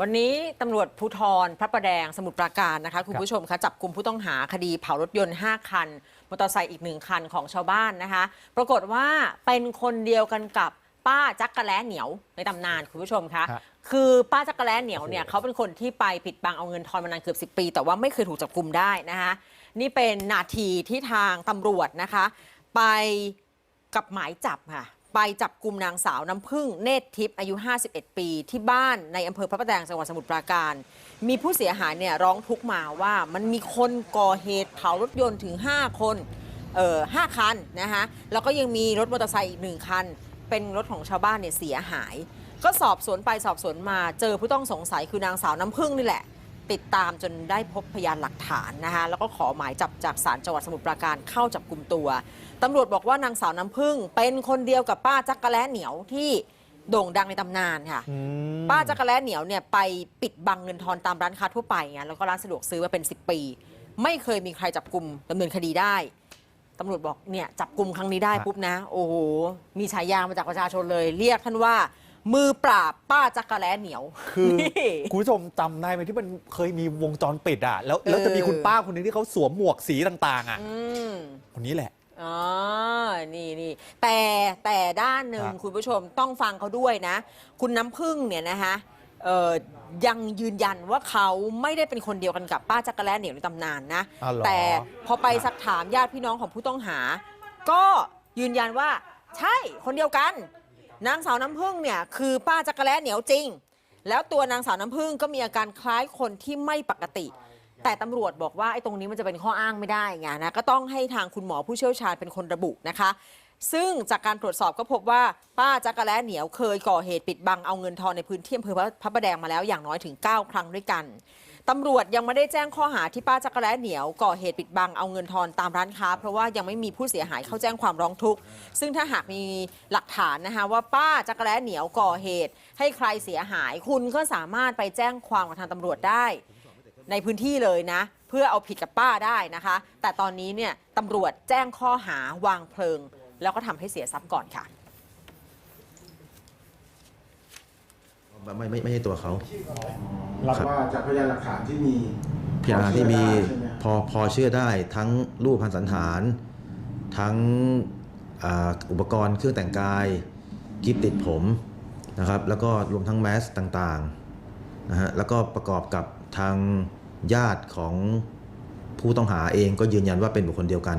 วันนี้ตำรวจภูธรพระประแดงสมุทรปราการนะคะคุณผู้ชมคะจับกลุ่มผู้ต้องหาคดีเผารถยนต์ 5 คัน มอเตอร์ไซค์อีกหนึ่งคันของชาวบ้านนะคะ ปรากฏว่าเป็นคนเดียวกันกับป้าจักกะแล้เหนียวในตำนานคุณผู้ชมคะฮะคือป้าจักกะแล้เหนียวเนี่ยเขาเป็นคนที่ไปปิดบังเอาเงินทอนมานานเกือบ10 ปี แต่ว่าไม่เคยถูกจับกลุ่มได้นะคะนี่เป็นนาทีที่ทางตำรวจนะคะ ไปกับหมายจับค่ะ ไปจับกลุ่มนางสาวน้ำพึ่งเนตรทิพย์อายุ 51 ปี ที่บ้านในอำเภอพระประแดงจังหวัดสมุทรปราการ มีผู้เสียหายเนี่ยร้องทุกข์มาว่ามันมีคนก่อเหตุเผารถยนต์ถึง 5 คนเอ่อห้าคันนะคะแล้วก็ยังมีรถมอเตอร์ไซค์อีกหนึ่งคัน เป็นรถของชาวบ้านเนี่ยเสียหาย ก็สอบสวนไปสอบสวนมาเจอผู้ต้องสงสัยคือนางสาวน้ำพึ่งนี่แหละ ติดตามจนได้พบพยานหลักฐานนะคะแล้วก็ขอหมายจับจากศาลจังหวัดสมุทรปราการเข้าจับกลุ่มตัวตำรวจบอกว่านางสาวน้ำพึ่ง เป็นคนเดียวกับป้าจักกะแล้เหนียวที่โด่งดังในตำนานค่ะอืมป้าจักรแล้เหนียวเนี่ยไปปิดบังเงินทอนตามร้านค้าทั่วไปไงแล้วก็ร้านสะดวกซื้อมาเป็น 10 ปี ไม่เคยมีใครจับกลุ่มดำเนินคดีได้ตำรวจบอกเนี่ยจับกลุ่มครั้งนี้ได้ฮะปุ๊บนะ โอ้โหมีฉายามาจากประชาชนเลย เรียกท่านว่า มือปราบป้าจักรแล้เหนียวคือนี่ คุณผู้ชมจำได้ไหมที่มันเคยมีวงจรปิดอะแล้วแล้วเออจะมีคุณป้าคนหนึงที่เขาสวมหมวกสีต่างๆอะอืมคนนี้แหละ อ๋อนี่นี่แต่แต่ด้านหนึ่งครับคุณผู้ชมต้องฟังเขาด้วยนะ คุณน้ำพึ่งเนี่ยนะคะเอ่อยังยืนยันว่าเขาไม่ได้เป็นคนเดียวกันกับป้าจักรแล้เหนียวในตำนานนะอ๋อเหรอ แต่พอไปสักถามญาติพี่น้องของผู้ต้องหา ก็ยืนยันว่าใช่คนเดียวกัน นางสาวน้ำพึ่งเนี่ยคือป้าจักรแล้เหนียวจริง แล้วตัวนางสาวน้ำพึ่งก็มีอาการคล้ายคนที่ไม่ปกติ แต่ตำรวจบอกว่าไอ้ตรงนี้มันจะเป็นข้ออ้างไม่ได้ไงนะก็ต้องให้ทางคุณหมอผู้เชี่ยวชาญเป็นคนระบุนะคะ ซึ่งจากการตรวจสอบก็พบว่าป้าจักรแล้เหนียวเคยก่อเหตุปิดบังเอาเงินทอนในพื้นที่อำเภอพระประแดงมาแล้วอย่างน้อยถึง 9 ครั้งด้วยกันตำรวจยังไม่ได้แจ้งข้อหาที่ป้าจักรแล้เหนียวก่อเหตุปิดบังเอาเงินทอนตามร้านค้า เพราะว่ายังไม่มีผู้เสียหายเข้าแจ้งความร้องทุกข์ ซึ่งถ้าหากมีหลักฐานนะคะว่าป้าจักรแล้เหนียวก่อเหตุ ให้ใครเสียหายคุณก็สามารถไปแจ้งความกับทางตำรวจได้ ในพื้นที่เลยนะ เพื่อเอาผิดกับป้าได้นะคะ แต่ตอนนี้เนี่ยตำรวจแจ้งข้อหาวางเพลิง แล้วก็ทำให้เสียทรัพย์ก่อนค่ะไม่ไม่ไม่ใช่ตัวเขารับว่าจากพยานหลักฐานที่มีพยานที่มีใช่ไหมพอพอเชื่อได้ทั้งรูปพันสันฐาน ทั้งอ่าอุปกรณ์เครื่องแต่งกายกิฟติดผมนะครับ แล้วก็รวมทั้งแมสต่างๆนะฮะแล้วก็ประกอบกับทางญาติของผู้ต้องหาเองก็ยืนยันว่าเป็นบุคคลเดียวกัน